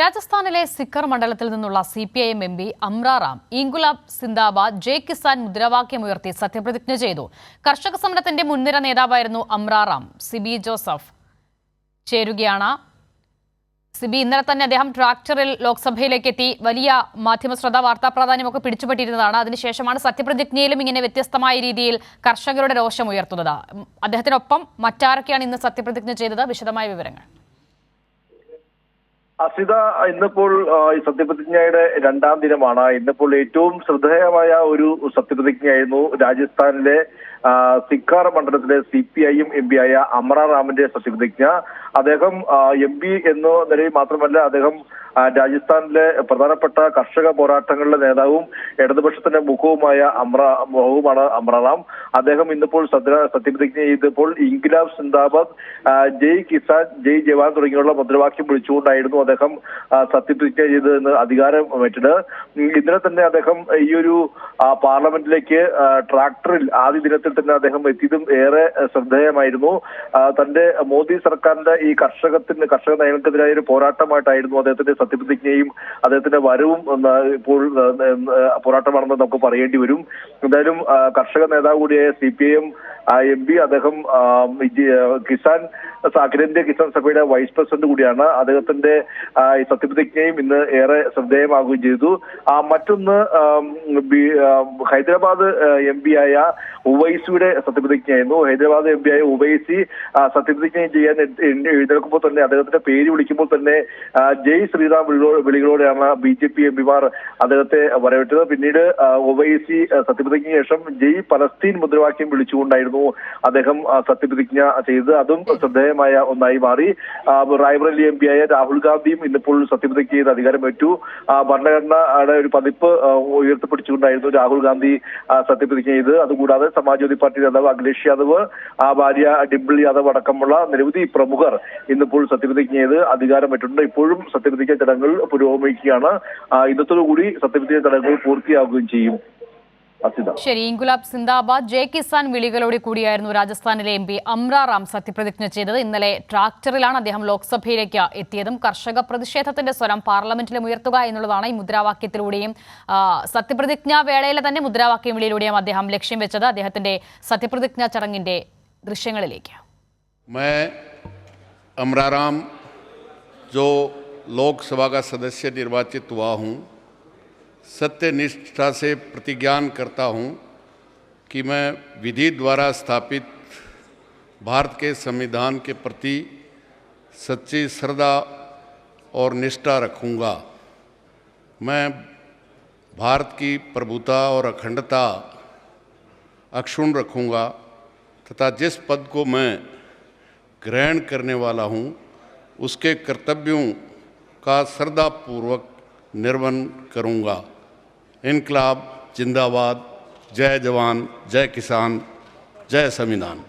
രാജസ്ഥാനിലെ സിക്കർ മണ്ഡലത്തിൽ നിന്നുള്ള C P I M M P Amraram ഇംഗുലാബ് സിന്ദാബാദ് ജയ് കിസാൻ മുദ്രാവാക്യമുയർത്തി സത്യപ്രതിജ്ഞ ചെയ്തു. കർഷക സമരത്തിന്റെ മുൻനിര നേതാവായിരുന്നു അമ്രാറാം സിബി ജോസഫ് ചേരുകയാണ്. സിബി ഇന്നലെ തന്നെ അദ്ദേഹം ട്രാക്ടറിൽ ലോക്സഭയിലേക്ക് എത്തി. വലിയ മാധ്യമ ശ്രദ്ധ വാർത്താ പ്രാധാന്യമൊക്കെ പിടിച്ചുപറ്റിയിരുന്നതാണ്. അതിനുശേഷമാണ് സത്യപ്രതിജ്ഞയിലും ഇങ്ങനെ വ്യത്യസ്തമായ രീതിയിൽ കർഷകരുടെ രോഷം ഉയർത്തുന്നത്. അദ്ദേഹത്തിനൊപ്പം മറ്റാരൊക്കെയാണ് ഇന്ന് സത്യപ്രതിജ്ഞ ചെയ്തത്? വിശദമായ വിവരങ്ങൾ. അസിത ഇന്നിപ്പോൾ ഈ സത്യപ്രതിജ്ഞയുടെ രണ്ടാം ദിനമാണ്. ഇന്നിപ്പോൾ ഏറ്റവും ശ്രദ്ധേയമായ ഒരു സത്യപ്രതിജ്ഞയായിരുന്നു രാജസ്ഥാനിലെ സിക്കാർ മണ്ഡലത്തിലെ സി പി ഐയും എം പി ആയ അമറ റാമിന്റെ സത്യപ്രതിജ്ഞ. അദ്ദേഹം എം പി എന്ന നിലയിൽ മാത്രമല്ല അദ്ദേഹം രാജസ്ഥാനിലെ പ്രധാനപ്പെട്ട കർഷക പോരാട്ടങ്ങളുടെ നേതാവും ഇടതുപക്ഷത്തിന്റെ മുഖവുമായ അമ്ര മുഖവുമാണ് അമ്രറാം അദ്ദേഹം ഇന്നിപ്പോൾ സത്യ സത്യപ്രതിജ്ഞ ചെയ്തപ്പോൾ ഇൻകിലാബ് സിന്ദാബാദ് ജയ് കിസാൻ ജയ് ജവാൻ തുടങ്ങിയുള്ള മുദ്രാവാക്യം വിളിച്ചുകൊണ്ടായിരുന്നു അദ്ദേഹം സത്യപ്രതിജ്ഞ ചെയ്തതെന്ന് അധികാരം ഏറ്റത് ഇന്നലെ തന്നെ അദ്ദേഹം ഈ ഒരു പാർലമെന്റിലേക്ക് ട്രാക്ടറിൽ ആദ്യ ദിനത്തിൽ തന്നെ അദ്ദേഹം എത്തിയതും ഏറെ ശ്രദ്ധേയമായിരുന്നു. തന്റെ മോദി സർക്കാരിന്റെ ഈ കർഷകത്തിന് കർഷക നയങ്ങൾക്കെതിരായ ഒരു പോരാട്ടമായിട്ടായിരുന്നു അദ്ദേഹത്തിന്റെ സത്യപ്രതിജ്ഞയും അദ്ദേഹത്തിന്റെ വരവും ഇപ്പോൾ പോരാട്ടമാണെന്ന് നമുക്ക് പറയേണ്ടി വരും. എന്തായാലും കർഷക നേതാവ് കൂടിയായ C P I M M P അദ്ദേഹം കിസാൻ അഖിലേന്ത്യാ കിസാൻ സഭയുടെ വൈസ് പ്രസിഡന്റ് കൂടിയാണ് അദ്ദേഹത്തിന്റെ സത്യപ്രതിജ്ഞയും ഇന്ന് ഏറെ ശ്രദ്ധേയമാകുകയും ചെയ്തു. മറ്റൊന്ന് ഹൈദരാബാദ് എം പി ആയ ഉവൈസിയുടെ സത്യപ്രതിജ്ഞയായിരുന്നു. ഹൈദരാബാദ് എം പി ആയ ഉവൈസി സത്യപ്രതിജ്ഞ ചെയ്യാൻ എഴുന്നേൽക്കുമ്പോൾ തന്നെ അദ്ദേഹത്തിന്റെ പേര് വിളിക്കുമ്പോൾ തന്നെ ജയ് ശ്രീറാം വിളികളോടെയാണ് ബി ജെ പി എം പിമാർ അദ്ദേഹത്തെ വരവേറ്റത്. പിന്നീട് ഒവൈസി സത്യപ്രതിജ്ഞയ്ക്ക് ശേഷം ജയ് പലസ്തീൻ മുദ്രാവാക്യം വിളിച്ചുകൊണ്ടായിരുന്നു അദ്ദേഹം സത്യപ്രതിജ്ഞ ചെയ്തത്. അതും ശ്രദ്ധേയമായ ഒന്നായി മാറി. റായ്ബറേലി എം പിയായ രാഹുൽ ഗാന്ധിയും ഇന്നിപ്പോൾ സത്യപ്രതിജ്ഞ ചെയ്ത് അധികാരമേറ്റു. ഭരണഘടനയുടെ ഒരു പതിപ്പ് ഉയർത്തിപ്പിടിച്ചുകൊണ്ടായിരുന്നു രാഹുൽ ഗാന്ധി സത്യപ്രതിജ്ഞ ചെയ്ത്. അതുകൂടാതെ സമാജ്വാദി പാർട്ടി നേതാവ് അഖിലേഷ് യാദവ് ആ ഭാര്യ ഡിംപിൾ യാദവ് അടക്കമുള്ള നിരവധി പ്രമുഖർ ഇന്നിപ്പോൾ സത്യപ്രതിജ്ഞ ചെയ്ത് അധികാരമേറ്റിട്ടുണ്ട് ഇപ്പോഴും സത്യപ്രതിജ്ഞ ചടങ്ങുകൾ പുരോഗമിക്കുകയാണ്. ഇന്നത്തോടുകൂടി സത്യപ്രതിജ്ഞ ചടങ്ങുകൾ പൂർത്തിയാവുകയും ചെയ്യും. ശരി ഇൻകുലാബ് സിന്ദാബാദ് ജയ് കിസാൻ വിളികളോട് കൂടിയായിരുന്നു രാജസ്ഥാനിലെ എം പി അമ്രാറാം സത്യപ്രതിജ്ഞ ചെയ്തത് ഇന്നലെ ട്രാക്ടറിലാണ് അദ്ദേഹം ലോക്സഭയിലേക്ക് എത്തിയതും കർഷക പ്രതിഷേധത്തിന്റെ സ്വരം പാർലമെന്റിലും ഉയർത്തുക എന്നുള്ളതാണ് ഈ മുദ്രാവാക്യത്തിലൂടെയും ആ, സത്യപ്രതിജ്ഞാ വേളയിലെ തന്നെ മുദ്രാവാക്യം വിളിയിലൂടെയും അദ്ദേഹം ലക്ഷ്യം വെച്ചത് അദ്ദേഹത്തിന്റെ സത്യപ്രതിജ്ഞാ ചടങ്ങിന്റെ ദൃശ്യങ്ങളിലേക്ക് मैं अमराराम जो लोकसभा का सदस्य निर्वाचित हुआ हूँ सत्य निष्ठा से प्रतिज्ञान करता हूँ कि मैं विधि द्वारा स्थापित भारत के संविधान के प्रति सच्ची श्रद्धा और निष्ठा रखूँगा। मैं भारत की प्रभुता और अखंडता अक्षुण रखूँगा तथा जिस पद को मैं ग्रहण करने वाला हूँ, उसके कर्तव्यों का श्रद्धापूर्वक निर्वहन करूँगा। इनकलाब जिंदाबाद जय जवान जय किसान जय संविधान